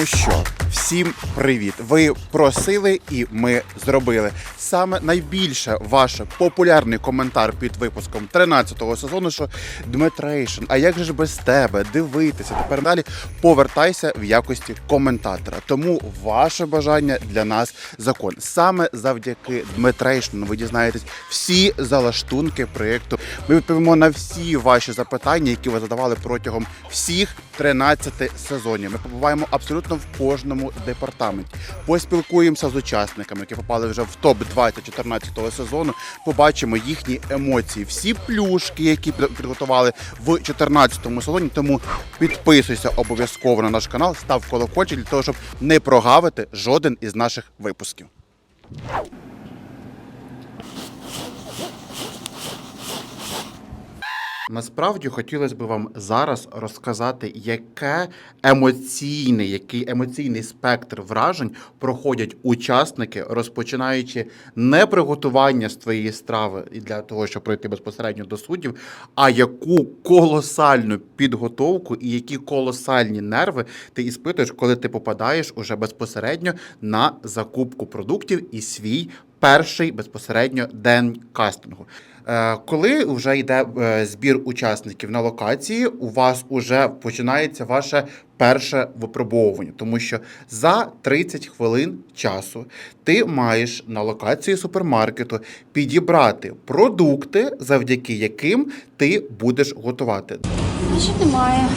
Ну що, всім привіт! Ви просили і ми зробили. Саме найбільше ваш популярний коментар під випуском 13-го сезону, що Дмитрейшин, а як же ж без тебе дивитися? Тепер далі повертайся в якості коментатора. Тому ваше бажання для нас закон. Саме завдяки Дмитрейшину ви дізнаєтесь всі залаштунки проєкту. Ми відповімо на всі ваші запитання, які ви задавали протягом всіх 13 сезонів. Ми побуваємо абсолютно в кожному департаменті. Поспілкуємося з учасниками, які попали вже в топ 20 14 сезону. Побачимо їхні емоції, всі плюшки, які підготували в 14 сезоні. Тому підписуйся обов'язково на наш канал, став колокольчик для того, щоб не прогавити жоден із наших випусків. Насправді хотілося б вам зараз розказати, яке емоційне, який емоційний спектр вражень проходять учасники, розпочинаючи не приготування з твоєї страви для того, щоб пройти безпосередньо до суддів, а яку колосальну підготовку і які колосальні нерви ти іспитуєш, коли ти попадаєш уже безпосередньо на закупку продуктів і свій перший безпосередньо день кастингу. Е, Коли вже йде е, збір учасників на локації, у вас вже починається ваше перше випробовування, тому що за 30 хвилин часу ти маєш на локації супермаркету підібрати продукти, завдяки яким ти будеш готувати. Значить, немає.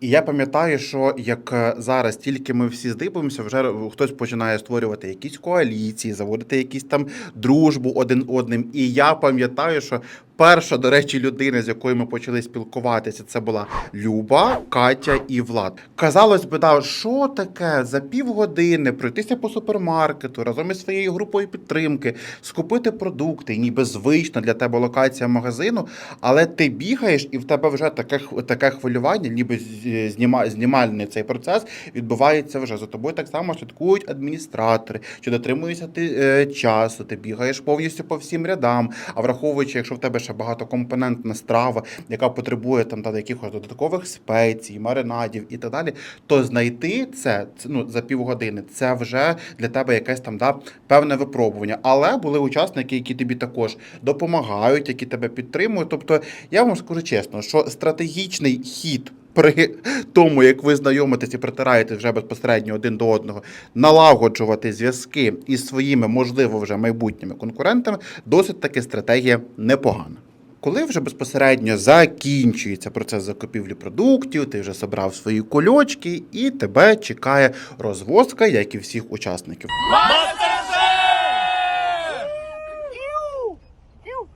І я пам'ятаю, що як е, зараз тільки ми всі здибуємося, вже хтось починає створювати якісь коаліції, заводити якісь там дружбу один одним. І я пам'ятаю, що перша, до речі, людина, з якою ми почали спілкуватися, це була Люба, Катя і Влад. Казалось би, да, що таке за півгодини пройтися по супермаркету разом із своєю групою підтримки, скупити продукти, ніби звична для тебе локація магазину, але ти бігаєш, і в тебе вже таке, таке хвилювання, ніби з- зніма, знімальний цей процес відбувається вже за тобою. Так само слідкують адміністратори, чи дотримуєшся ти е, часу, ти бігаєш повністю по всім рядам. А враховуючи, якщо в тебе ще багатокомпонентна страва, яка потребує там та якихось додаткових спецій, маринадів і так далі, то знайти це ну за півгодини, це вже для тебе якесь там да певне випробування. Але були учасники, які тобі також допомагають, які тебе підтримують. Тобто, я вам скажу чесно, що стратегічний хід. При тому, як ви знайомитесь і притираєте вже безпосередньо один до одного, налагоджувати зв'язки із своїми, можливо, вже майбутніми конкурентами, досить таки стратегія непогана. Коли вже безпосередньо закінчується процес закупівлі продуктів, ти вже зібрав свої кульочки, і тебе чекає розвозка, як і всіх учасників.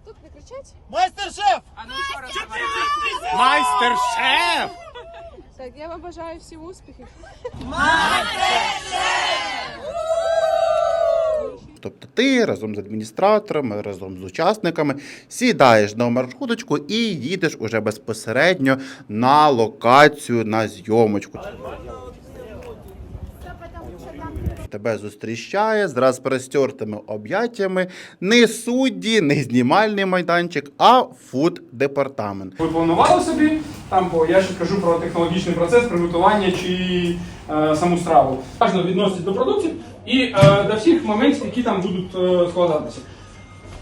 Тут не кричать? Майстер-шеф! Майстер-шеф! Так, я вам бажаю всім успіхів. Тобто ти разом з адміністраторами, разом з учасниками сідаєш на маршруточку і їдеш уже безпосередньо на локацію на зйомочку. Тебе зустрічає з розпростертими об'яттями не судді, не знімальний майданчик, а фуд-департамент. Ви планували собі там, бо я ще кажу про технологічний процес приготування чи е, саму страву. Важно відноситься до продуктів і е, до всіх моментів, які там будуть е, складатися.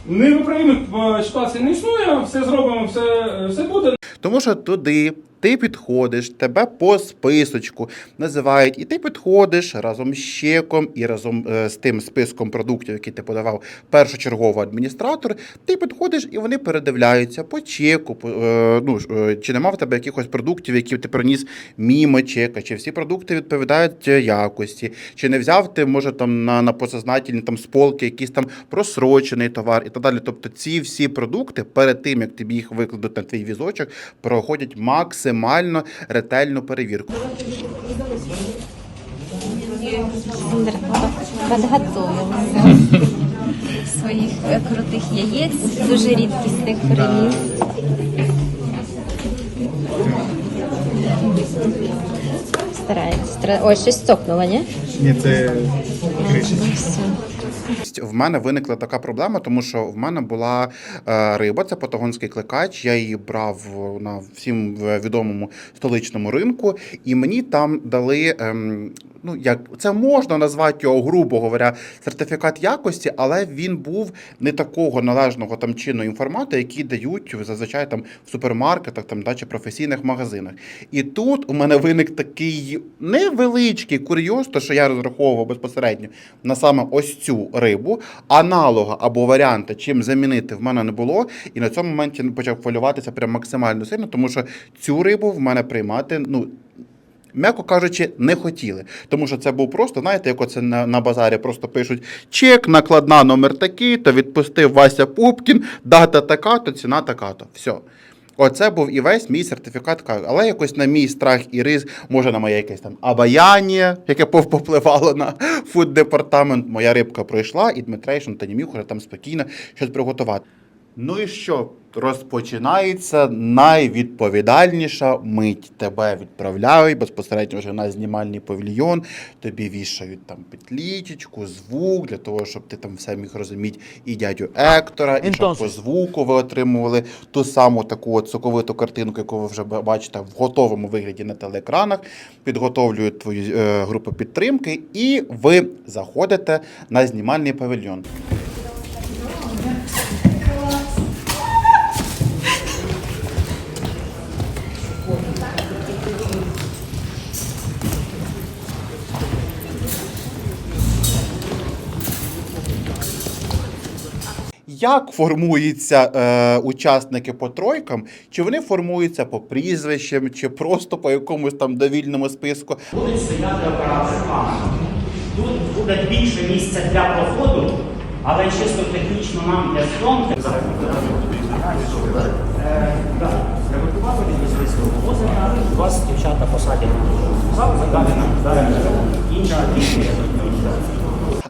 Невиправимих е, ситуацій не існує, все зробимо, все, е, все буде. Тому що туди ти підходиш, тебе по списочку називають, і ти підходиш разом з чеком і разом е, з тим списком продуктів, які ти подавав першочергово адміністратор. Ти підходиш і вони передивляються по чеку. по, е, ну, е, чи нема в тебе якихось продуктів, які ти приніс мімо чека, чи всі продукти відповідають якості, чи не взяв ти, може, там на, на посознательні там з полки якийсь там просрочений товар і так далі. Тобто ці всі продукти перед тим, як тобі їх викладуть на твій візочок, проходять максимально ретельну перевірку. Подготовил своїх е, крутих яєць, дуже рідкісних приніс. Старається. Ой, щось цокнуло, ні? Ні, це кришечка. Все. В мене виникла така проблема, тому що в мене була е, риба, це патагонський кликач. Я її брав на всім відомому столичному ринку, і мені там дали. ем, Ну, як це можна назвати його, грубо говоря, сертифікат якості, але він був не такого належного там чинного інформату, який дають зазвичай там в супермаркетах там, да, чи професійних магазинах. І тут у мене виник такий невеличкий курйоз, то що я розраховував безпосередньо на саме ось цю рибу. Аналога або варіанта, чим замінити, в мене не було. І на цьому моменті почав хвилюватися прям максимально сильно, тому що цю рибу в мене приймати, ну. М'яко кажучи, не хотіли, тому що це був просто, знаєте, як оце на, на базарі просто пишуть чек, накладна номер такий, то відпустив Вася Пупкін, дата така, то ціна така, то все. Оце був і весь мій сертифікат кави. Але якось на мій страх і ризик, може на моє якесь там обаяння, яке пов- повпливало на фуд-департамент, моя рибка пройшла, і Дмитрейшин та міг уже там спокійно щось приготувати. Ну і що? Розпочинається найвідповідальніша мить. Тебе відправляють безпосередньо вже на знімальний павільйон, тобі вішають там підлічечку, звук для того, щоб ти там все міг розуміти і дядю Ектора, і щоб по звуку ви отримували ту саму таку от соковиту картинку, яку ви вже бачите в готовому вигляді на телеекранах. Підготовлюють твою е, групу підтримки, і ви заходите на знімальний павільйон. Як формуються е, учасники по тройкам? Чи вони формуються по прізвищам, чи просто по якомусь там довільному списку? Будуть стояти оператори камери. Тут буде більше місця для проходу, але чисто технічно нам для зйомки. Е, Приготували від озера. Вас дівчата посадять зал, задалі нам інші.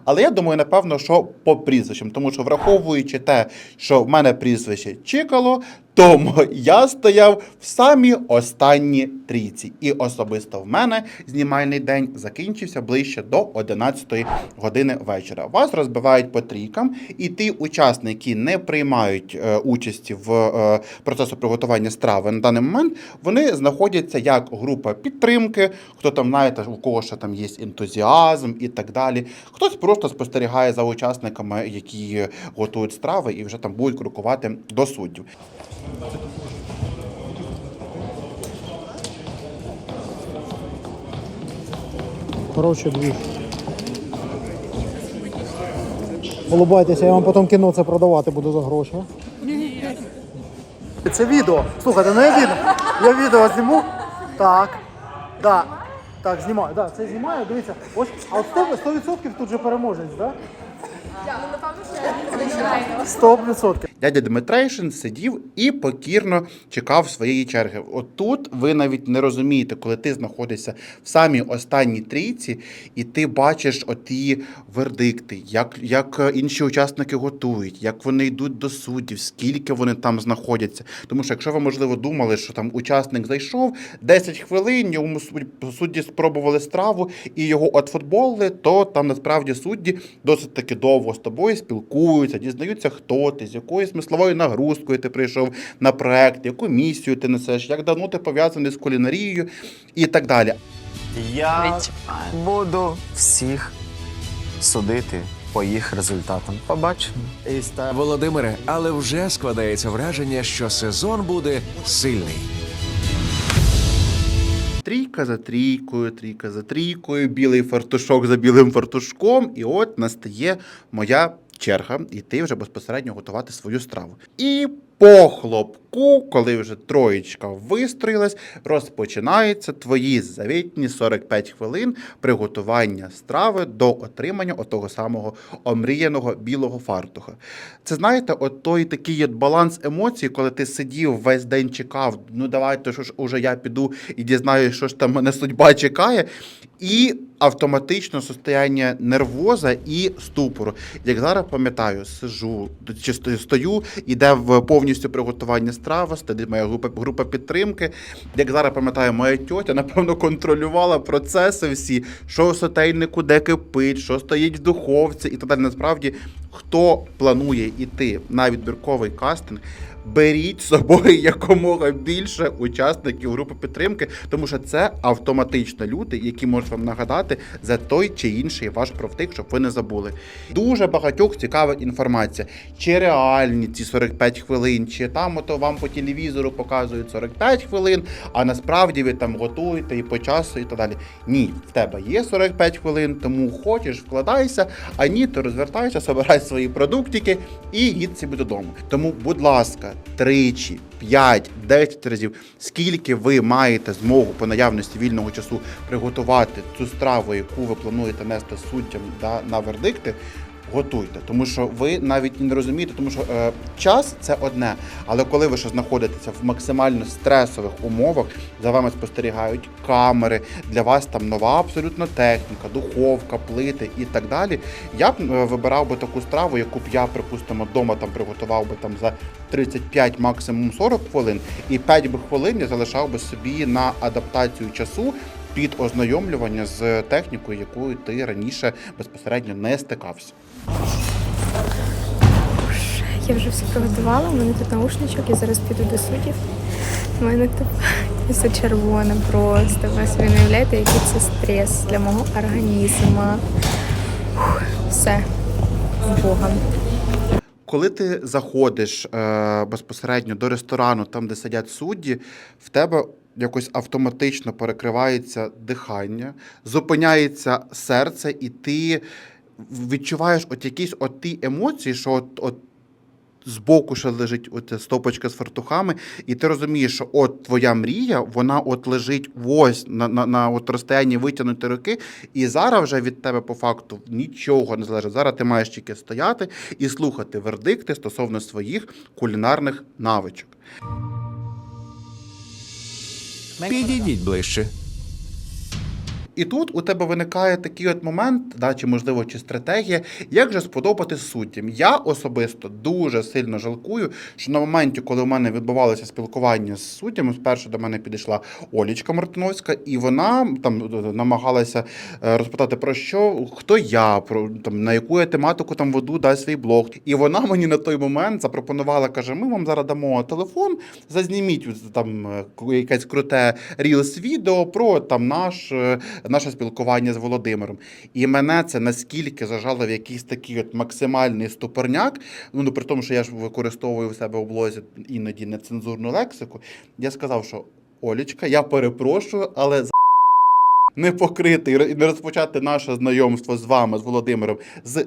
Але я думаю, напевно, що по прізвищам, тому що враховуючи те, що в мене прізвище Чикало, тому я стояв в самі останні трійці. І особисто в мене знімальний день закінчився ближче до 11 години вечора. Вас розбивають по трійкам, і ті учасники, які не приймають е, участі в е, процесу приготування страви на даний момент, вони знаходяться як група підтримки, хто там, знаєте, у кого ще там є ентузіазм і так далі. Хтось просто спостерігає за учасниками, які готують страви, і вже там будуть крокувати до суддів. Коротше, дві. Улыбайтеся, я вам потім кіно це продавати буду за гроші. Це відео. Слухайте, ну я відео. Я відео зніму. Так. Да. Так, знімаю. Да, це знімаю, дивіться. Ось, а от 100%, 100% тут же переможець, так? Да? 100%. Дядя Дмитрейшин сидів і покірно чекав своєї черги. Отут ви навіть не розумієте, коли ти знаходишся в самій останній трійці, і ти бачиш оті вердикти, як, як інші учасники готують, як вони йдуть до суддів, скільки вони там знаходяться. Тому що, якщо ви, можливо, думали, що там учасник зайшов 10 хвилин, йому суд- судді спробували страву і його отфутболили, то там насправді судді досить таки довго з тобою спілкуються, дізнаються, хто ти, з якою смисловою нагрузкою ти прийшов на проект, яку місію ти несеш, як давно ти пов'язаний з кулінарією і так далі. Я буду всіх судити по їх результатам. Побачимо. Володимире, але вже складається враження, що сезон буде сильний. Трійка за трійкою, трійка за трійкою, білий фартушок за білим фартушком. І от настає моя черга іти вже безпосередньо готувати свою страву. І по хлопку, коли вже троєчка вистроїлась, розпочинаються твої завітні 45 хвилин приготування страви до отримання отого самого омріяного білого фартуха. Це знаєте, от той такий от баланс емоцій, коли ти сидів весь день чекав, ну давайте що ж уже я піду і дізнаюся, що ж там мене судьба чекає. І автоматично состояння нервоза і ступору. Як зараз пам'ятаю, сижу чи стою, іде в повністю приготування страви, сидить моя група, група підтримки. Як зараз пам'ятаю, моя тьотя, напевно, контролювала процеси всі, що сотейнику де кипить, що стоїть в духовці і так далі. Насправді, хто планує йти на відбірковий кастинг, беріть з собою якомога більше учасників групи підтримки, тому що це автоматично люди, які можуть вам нагадати за той чи інший ваш профтик, щоб ви не забули. Дуже багатьох цікавить інформація, чи реальні ці 45 хвилин, чи там ото вам по телевізору показують 45 хвилин, а насправді ви там готуєте і по часу, і так далі. Ні, в тебе є 45 хвилин, тому хочеш, вкладайся, а ні, то розвертайся, собирай свої продуктики і їдь собі додому. Тому, будь ласка, тричі, 5, 10 разів, скільки ви маєте змогу по наявності вільного часу приготувати цю страву, яку ви плануєте нести суддям да, на вердикти. Готуйте, тому що ви навіть не розумієте, тому що е, час це одне. Але коли ви ще знаходитеся в максимально стресових умовах, за вами спостерігають камери, для вас там нова абсолютно техніка, духовка, плити і так далі. Я б е, вибирав би таку страву, яку б я, припустимо, вдома там приготував би там за 35, максимум 40 хвилин, і 5 би хвилин я залишав би собі на адаптацію часу. Під ознайомлювання з технікою, якою ти раніше безпосередньо не стикався. Я вже все приготувала, у мене тут наушничок, я зараз піду до суддів. У мене тут все червоне просто. Ви собі не уявляєте, який це стрес для мого організму. Фух, Все, з Богом. Коли ти заходиш е, безпосередньо до ресторану, там де сидять судді, в тебе якось автоматично перекривається дихання, зупиняється серце, і ти відчуваєш от якісь от ті емоції, що от, от збоку ще лежить оця стопочка з фартухами, і ти розумієш, що от твоя мрія, вона от лежить ось на, на, на от розстоянні витягнути руки, і зараз вже від тебе по факту нічого не залежить. Зараз ти маєш тільки стояти і слухати вердикти стосовно своїх кулінарних навичок. Підійдіть ближче. І тут у тебе виникає такий от момент, да, чи можливо, чи стратегія, як же сподобати суддям. Я особисто дуже сильно жалкую, що на моменті, коли у мене відбувалося спілкування з суддями, спершу до мене підійшла Олічка Мартиновська, і вона там намагалася е, розпитати про що, хто я, про там на яку я тематику там веду да, свій блог. І вона мені на той момент запропонувала, каже: ми вам зараз дамо телефон, зазніміть там е, якесь круте рілс відео про там наш. Наше спілкування з Володимиром. І мене це наскільки зажало в якийсь такий от максимальний ступорняк. Ну, ну при тому, що я ж використовую в себе в блозі іноді нецензурну лексику. Я сказав, що Олічка, я перепрошую, але не покрити і не розпочати наше знайомство з вами, з Володимиром, з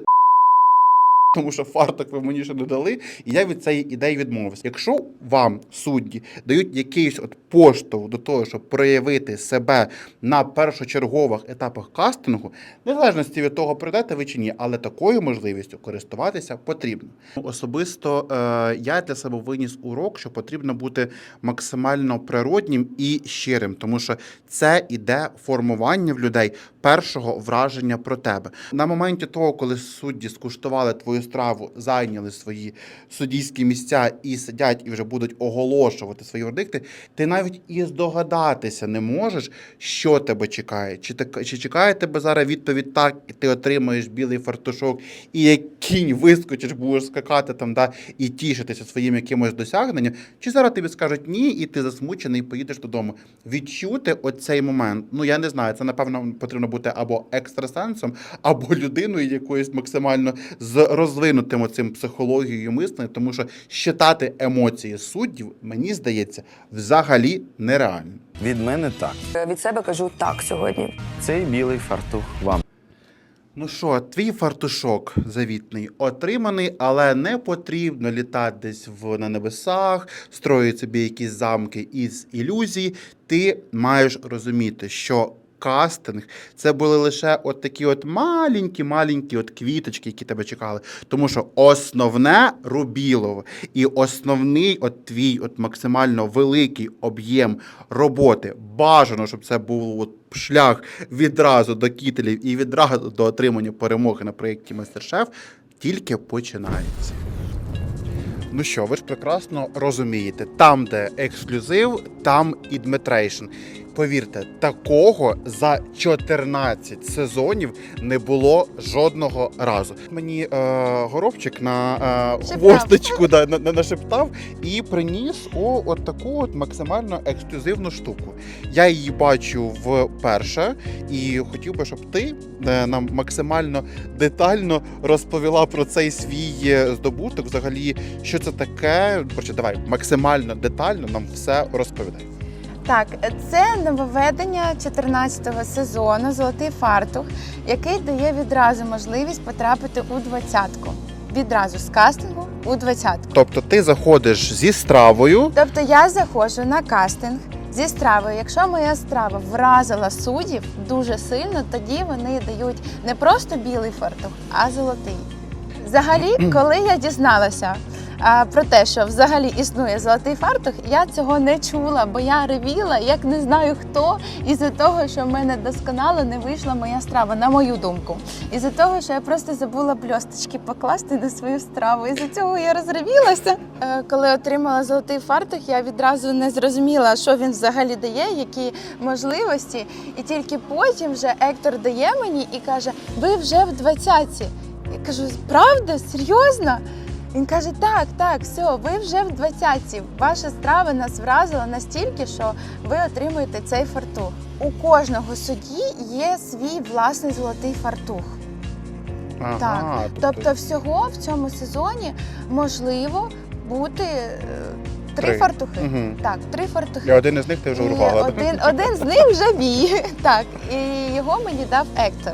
тому що фарток ви мені ще не дали, і я від цієї ідеї відмовився. Якщо вам судді дають якийсь от поштовх до того, щоб проявити себе на першочергових етапах кастингу, незалежності від того, прийдете ви чи ні, але такою можливістю користуватися потрібно. Особисто е, я для себе виніс урок, що потрібно бути максимально природнім і щирим, тому що це іде формування в людей першого враження про тебе. На моменті того, коли судді скуштували твою страву, зайняли свої суддійські місця і сидять і вже будуть оголошувати свої вердикти, ти навіть і здогадатися не можеш, що тебе чекає. Чи чи чекає тебе зараз відповідь так, і ти отримаєш білий фартушок, і як кінь вискочиш, будеш скакати там, да, і тішитися своїм якимось досягненням, чи зараз тобі скажуть ні, і ти засмучений, і поїдеш додому. Відчути оцей момент. Ну я не знаю, це напевно потрібно бути або екстрасенсом, або людиною якоюсь максимально з розвинутим оцим психологією мислення, тому що щитати емоції суддів, мені здається, взагалі нереально. Від мене так. Від себе кажу так сьогодні. Цей білий фартух вам. Ну що, твій фартушок завітний отриманий, але не потрібно літати десь в на небесах, строїти собі якісь замки із ілюзій. Ти маєш розуміти, що кастинг це були лише от такі от маленькі, маленькі от квіточки, які тебе чекали. Тому що основне рубілово і основний от твій от максимально великий об'єм роботи. Бажано, щоб це був от шлях відразу до кітелів і відразу до отримання перемоги на проєкті Мастер-Шеф, тільки починається. Ну що, ви ж прекрасно розумієте, там, де ексклюзив, там і Дмитрейшн. Повірте, такого за 14 сезонів не було жодного разу. Мені е, горобчик на е, хвосточку да, на, на, нашептав і приніс о, от таку от максимально ексклюзивну штуку. Я її бачу вперше, і хотів би, щоб ти е, нам максимально детально розповіла про цей свій е, здобуток. Взагалі, що це таке. Коротше, давай максимально детально нам все розповідай. Так, це нововведення 14-го сезону Золотий фартух, який дає відразу можливість потрапити у двадцятку. Відразу з кастингу у двадцятку. Тобто, ти заходиш зі стравою. Тобто я заходжу на кастинг зі стравою. Якщо моя страва вразила суддів дуже сильно, тоді вони дають не просто білий фартух, а золотий. Взагалі, коли я дізналася про те, що взагалі існує золотий фартух, я цього не чула, бо я ревіла, як не знаю хто, із-за того, що в мене досконало не вийшла моя страва, на мою думку. Із-за того, що я просто забула бльосточки покласти на свою страву. Із-за цього я розривілася. Е, Коли отримала золотий фартух, я відразу не зрозуміла, що він взагалі дає, які можливості. І тільки потім вже Ектор дає мені і каже: ви вже в двадцятці. Я кажу, правда? Серйозно? Він каже: так, так, все, ви вже в двадцятці. Ваша страва нас вразила настільки, що ви отримуєте цей фартух. У кожного судді є свій власний золотий фартух. Ага, Так. Тобто, всього в цьому сезоні можливо бути е, три, Три. фартухи. Мгм. Так, три І один із них ти вже І урвала. Один, один з них вже мій. Так, і його мені дав Ектор.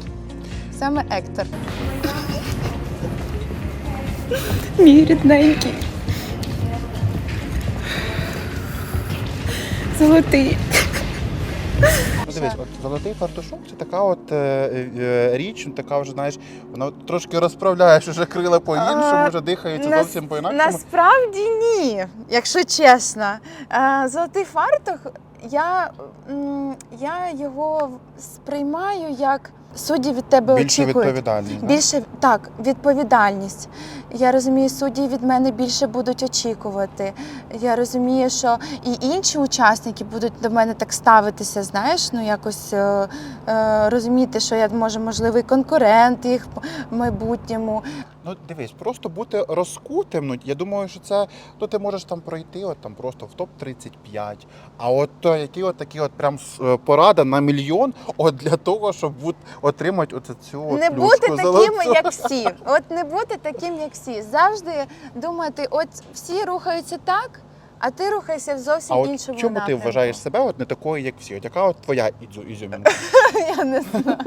Саме Ектор. Мій рідненький. Золотий. Ну, дивись, от золотий фартушок це така от е, е, річ, ну, така вже знаєш, вона от трошки розправляєш уже крила по-іншому, А, вже дихається Нас- зовсім по-інакшому. Насправді ні, якщо чесно. Е, Золотий фартух, я, м, я його сприймаю як судді від тебе Більше очікують. відповідальність. да? Більше так, відповідальність. Я розумію, судді від мене більше будуть очікувати. Я розумію, що і інші учасники будуть до мене так ставитися, знаєш, ну якось е, е, розуміти, що я може можливий конкурент їх в майбутньому. Ну дивись, просто бути розкутим. Ну я думаю, що це то ти можеш там пройти, от там просто в топ 35 А от які от такі, от прям е, порада на мільйон, от для того, щоб бут- отримати оце цю от не бути таким, золоту. як всі. От не бути таким, як всі. Завжди думати, от всі рухаються так, а ти рухайся в зовсім А от іншому чому ти вважаєш себе от не такою, як всі? От яка от твоя ізю- ізюмінка? Я не знаю.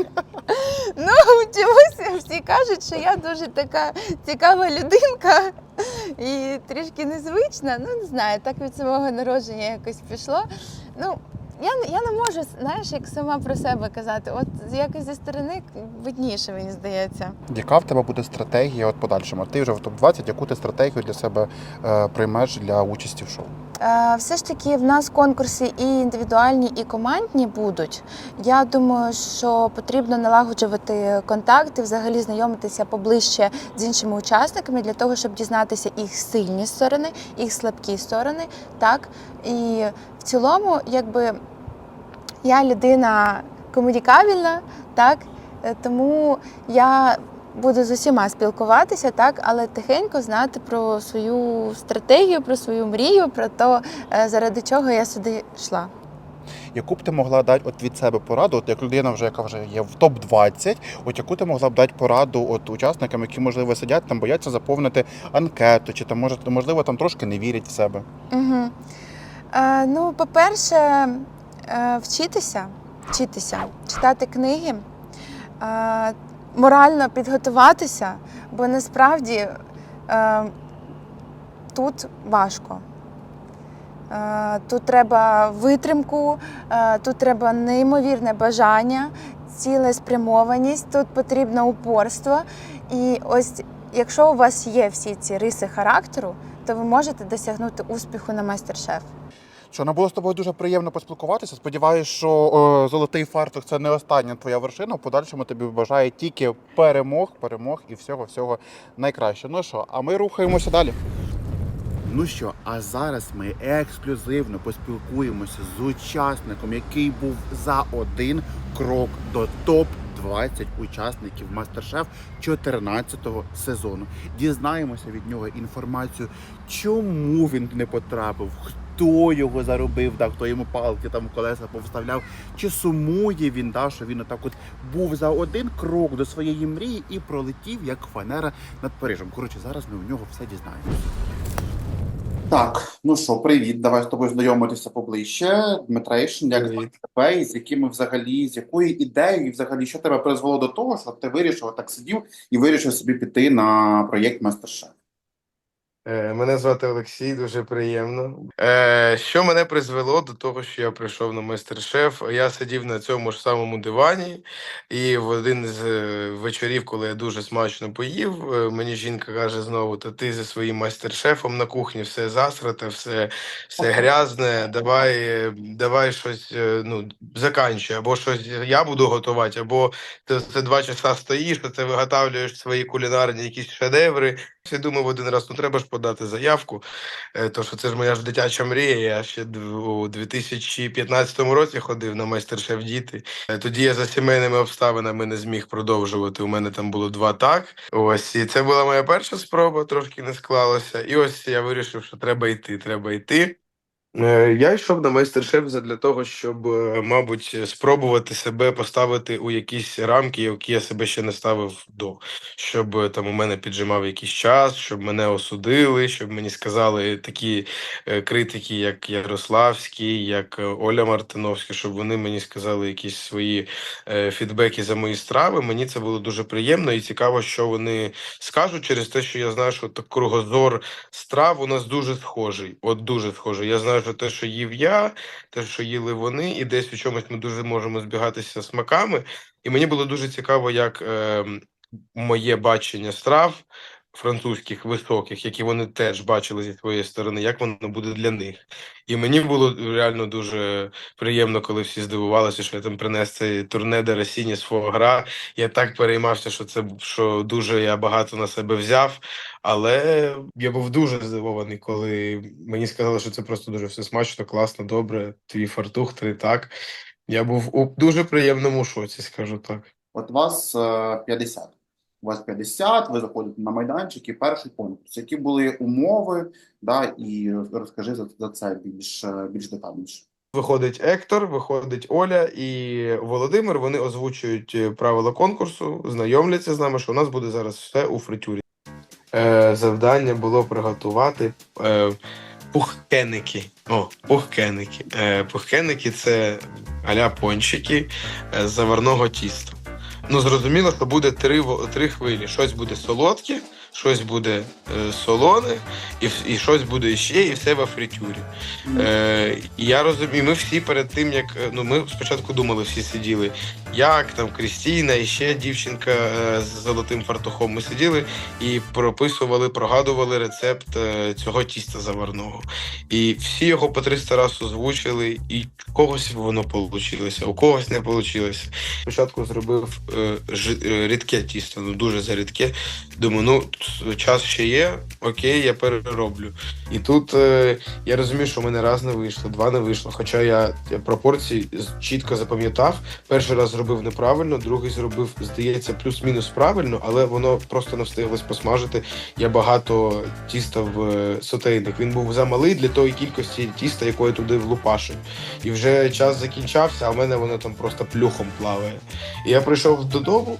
Ну, чомусь всі кажуть, що я дуже така цікава людинка і трішки незвична. Ну, не знаю, так від самого народження якось пішло. Ну, я, я не можу, знаєш, як сама про себе казати. От якось зі сторони видніше, мені здається. Яка в тебе буде стратегія от подальшому? Ти вже в топ-20, яку ти стратегію для себе е, приймеш для участі в шоу? Е, Все ж таки, в нас конкурси і індивідуальні, і командні будуть. Я думаю, що потрібно налагоджувати контакти, взагалі знайомитися поближче з іншими учасниками для того, щоб дізнатися їх сильні сторони, їх слабкі сторони. Так і в цілому, якби я людина комунікабельна, так е, тому я буду з усіма спілкуватися, так, але тихенько знати про свою стратегію, про свою мрію, про те, заради чого я сюди йшла. Яку б ти могла дати от від себе пораду, от як людина, вже яка вже є в топ-20, от яку ти могла б дати пораду от учасникам, які можливо сидять там, бояться заповнити анкету, чи там може можливо там трошки не вірять в себе. Угу. Е, ну, по-перше, е, вчитися, вчитися, читати книги, е, морально підготуватися, бо насправді е, тут важко. Е, Тут треба витримку, е, тут треба неймовірне бажання, цілеспрямованість, тут потрібно упорство. І ось якщо у вас є всі ці риси характеру, то ви можете досягнути успіху на майстер-шеф. Що нам було з тобою дуже приємно поспілкуватися. Сподіваюсь, що о, золотий фартух це не остання твоя вершина. В подальшому тобі бажаю тільки перемог, перемог і всього всього найкраще. Ну що, а ми рухаємося далі. Ну що, а зараз ми ексклюзивно поспілкуємося з учасником, який був за один крок до топ 20 учасників Мастер-Шеф 14-го сезону. Дізнаємося від нього інформацію, чому він не потрапив, хто його заробив, да, хто йому палки там в колеса повставляв, чи сумує він, да, що він отак от був за один крок до своєї мрії і пролетів як фанера над Парижем. Коротше, зараз ми в нього все дізнаємося. Так, ну що, привіт, давай з тобою знайомитися поближче. Дмитрейшин, як звати тебе, і з якими взагалі, з якою ідеєю, і взагалі, що тебе призвело до того, що ти вирішив так сидів і вирішив собі піти на проєкт Мастер-Шеф? Е, Мене звати Олексій, дуже приємно. Е, що мене призвело до того, що я прийшов на майстер-шеф? Я сидів на цьому ж самому дивані, і в один з е, вечорів, коли я дуже смачно поїв, мені жінка каже знову: Та ти зі своїм майстер-шефом на кухні все засрате, все, все грязне. Давай, давай щось ну, заканчуй, або щось я буду готувати, або ти це два часа стоїш, а це виготовлюєш свої кулінарні якісь шедеври. Я думав один раз, ну треба ж подати заявку, е, то що це ж моя ж дитяча мрія. Я ще у 2015 році ходив на майстер-шеф діти. Е, Тоді я за сімейними обставинами не зміг продовжувати. У мене там було два так. Ось і це була моя перша спроба, трошки не склалося. І ось я вирішив, що треба йти, треба йти. Е, Я йшов на майстер-шеф для того, щоб, е, мабуть, спробувати себе поставити у якісь рамки, які я себе ще не ставив до. Щоб е, там у мене піджимав якийсь час, щоб мене осудили, щоб мені сказали такі критики, як Ярославський, як Оля Мартиновська, щоб вони мені сказали якісь свої фідбеки за мої страви. Мені це було дуже приємно і цікаво, що вони скажуть через те, що я знаю, що так кругозор страв у нас дуже схожий. От дуже схожий. Я знаю, що те, що їв я, те, що їли вони, і десь у чомусь ми дуже можемо збігатися смаками. І мені було дуже цікаво, як е, моє бачення страв французьких високих, які вони теж бачили зі своєї сторони, як воно буде для них. І мені було реально дуже приємно, коли всі здивувалися, що я там принес цей турне де Росіні свого гра. Я так переймався, що це що дуже я багато на себе взяв. Але я був дуже здивований, коли мені сказали, що це просто дуже все смачно, класно, добре. Твій фартух, три так. Я був у дуже приємному шоці, скажу так. От вас е, 50. У вас 50, ви заходите на майданчик і перший конкурс. Які були умови, да, і розкажи за, за це більш, е, більш детальніше. Виходить Ектор, виходить Оля і Володимир. Вони озвучують е, правила конкурсу, знайомляться з нами, що у нас буде зараз все у фритюрі. Е, завдання було приготувати е, пухкеники. О, пухкеники. Е, пухкеники це аля пончики е, з заварного тіста. Ну, зрозуміло, що буде три, три хвилі. Щось буде солодке, щось буде е, солоне, і, і щось буде ще, і все во фритюрі. Е, я розумію, ми всі перед тим, як е, ну ми спочатку думали, всі сиділи, як там Крістіна і ще дівчинка е, з золотим фартухом. Ми сиділи і прописували, прогадували рецепт цього тіста заварного. І всі його по 300 разів озвучили, і когось воно вийшло, у когось не вийшло. Спочатку зробив е, е, рідке тісто, ну дуже зарідке. Думаю, ну час ще є, окей, я перероблю. І тут е, я розумію, що в мене раз не вийшло, два не вийшло. Хоча я, пропорції чітко запам'ятав. Перший раз зробив неправильно, другий зробив, здається, плюс-мінус правильно, але воно просто не встиглось посмажити. Я багато тіста в е, сотейник. Він був замалий для тої кількості тіста, якої туди влупашив. І вже час закінчався, а в мене воно там просто плюхом плаває. І я прийшов додому,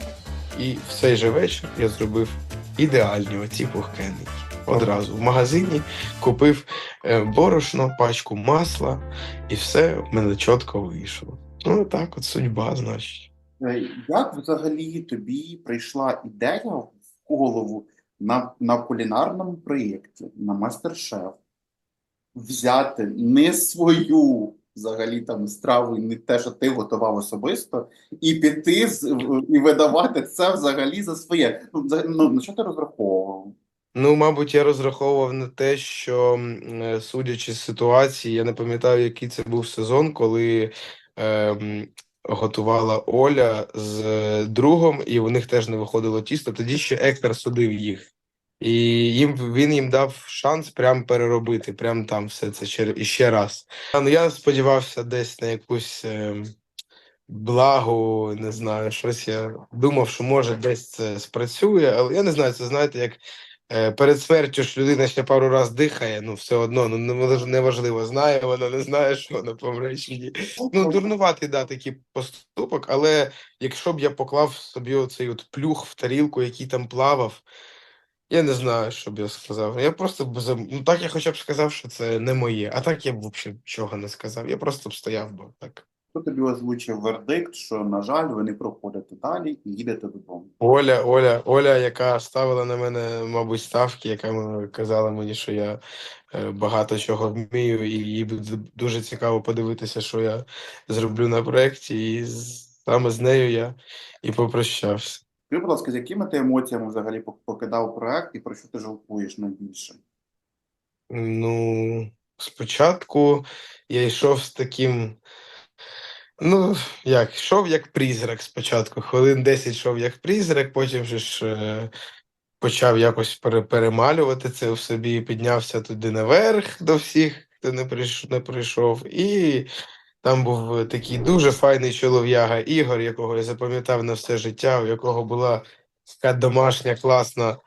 і в цей же вечір я зробив ідеальні оці пухкеники. Одразу в магазині купив е, борошно, пачку масла, і все в мене чітко вийшло. Ну так, от судьба, значить. Е, Як взагалі тобі прийшла ідея в голову на, на кулінарному проєкті, на мастер-шеф, взяти не свою взагалі там страву, не те, що ти готував особисто, і піти і видавати це взагалі за своє? Ну, ну на що ти розраховував? Ну, мабуть, я розраховував на те, що, е, судячи з ситуації, я не пам'ятаю, який це був сезон, коли ем, готувала Оля з е, другом, і у них теж не виходило тісто. Тоді ще Ектор судив їх. І їм він їм дав шанс прям переробити, прям там все це ще, іще раз. Ну я сподівався десь на якусь е, благу, не знаю, щось я думав, що може десь це спрацює, але я не знаю, це знаєте, як е, перед смертю ж людина ще пару раз дихає, ну все одно, ну неважливо, знає вона, не знає, що вона помре чи ні. Ну, дурнуватий, да, такий поступок, але якщо б я поклав собі оцей от плюх в тарілку, який там плавав, я не знаю, що б я сказав. Я просто б зам- ну так я хоча б сказав, що це не моє, а так я б взагалі нічого не сказав. Я просто б стояв би так. Хто тобі озвучив вердикт, що, на жаль, ви не проходите далі і їдете додому? Оля, Оля, Оля, яка ставила на мене, мабуть, ставки, яка м- казала мені, що я е, багато чого вмію, і їй буде дуже цікаво подивитися, що я зроблю на проєкті. І з- саме з нею я і попрощався. Скажи, будь ласка, з якими ти емоціями взагалі покидав проект і про що ти жалкуєш найбільше? Ну, спочатку я йшов з таким. Ну, як, йшов як призрак спочатку. Хвилин 10 йшов як призрак, потім же ж е, почав якось пере, перемалювати це в собі, піднявся туди наверх до всіх, хто не прийшов, не прийшов. І там був такий дуже файний чолов'яга Ігор, якого я запам'ятав на все життя, у якого була така домашня класна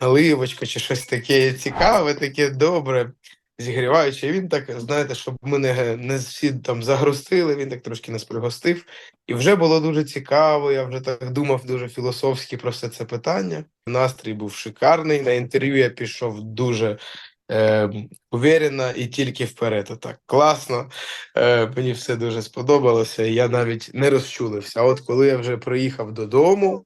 наливочка чи щось таке цікаве, таке добре, зігріваюче. І він так, знаєте, щоб ми не, не всі там загрустили, він так трошки нас пригостив. І вже було дуже цікаво. Я вже так думав дуже філософськи про все це питання. Настрій був шикарний. На інтерв'ю я пішов дуже е, уверенно і тільки вперед. Так класно. Е, мені все дуже сподобалося. Я навіть не розчулився. А от коли я вже приїхав додому.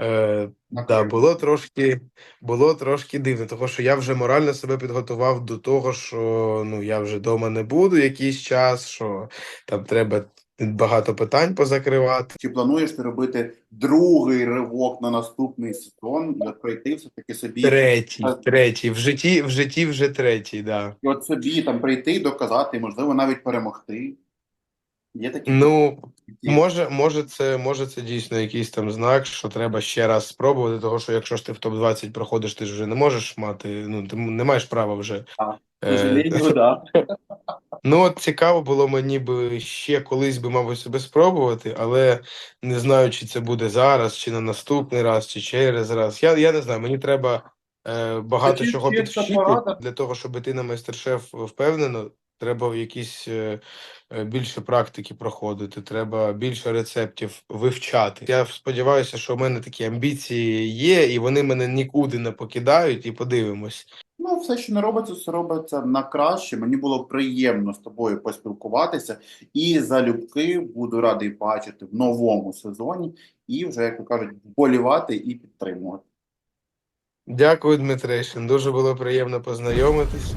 Е, да, було трошки, було трошки дивно, тому що я вже морально себе підготував до того, що ну я вже вдома не буду якийсь час, що там треба багато питань позакривати. Чи плануєш ти робити другий ривок на наступний сезон, пройти все-таки собі Третій, А- третій. В житті, в житті вже третій, да. і от собі там прийти, доказати, можливо, навіть перемогти? Є такі Ну, може, може, це може це дійсно якийсь там знак, що треба ще раз спробувати, того що якщо ж ти в топ-20 проходиш, ти ж вже не можеш мати, ну ти не маєш права вже. Так, е, да. Ну, от цікаво було мені би ще колись би, мабуть, себе спробувати, але не знаю, чи це буде зараз, чи на наступний раз, чи через раз. Я, я не знаю, мені треба е, багато Це чого підвчити для того, щоб іти на майстер-шеф впевнено. Треба якісь е, е, більше практики проходити, треба більше рецептів вивчати. Я сподіваюся, що в мене такі амбіції є, і вони мене нікуди не покидають, і подивимось. Ну, все, що не робиться, все робиться на краще. Мені було приємно з тобою поспілкуватися. І залюбки буду радий бачити в новому сезоні і вже, як то кажуть, вболівати і підтримувати. Дякую, Дмитрейшин. Дуже було приємно познайомитись.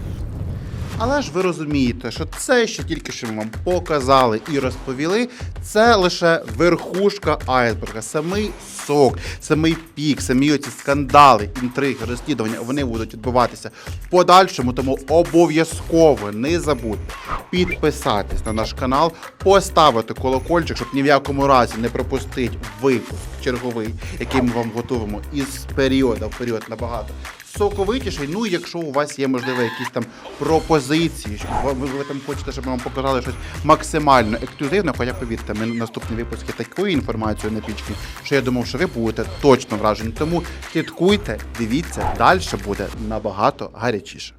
Але ж ви розумієте, що це, що тільки що ми вам показали і розповіли, це лише верхушка айсберга, самий сок, самий пік, самі оці скандали, інтриги, розслідування вони будуть відбуватися в подальшому. Тому обов'язково не забудьте підписатись на наш канал, поставити колокольчик, щоб ні в якому разі не пропустити випуск черговий, який ми вам готуємо із періоду в період набагато соковитіший. Ну, якщо у вас є, можливо, якісь там пропозиції, що ви, ви, там хочете, щоб ми вам показали щось максимально ексклюзивне, хоча повірте, ми наступні випуски такої інформації на пічні, що я думав, що ви будете точно вражені. Тому слідкуйте, дивіться, далі буде набагато гарячіше.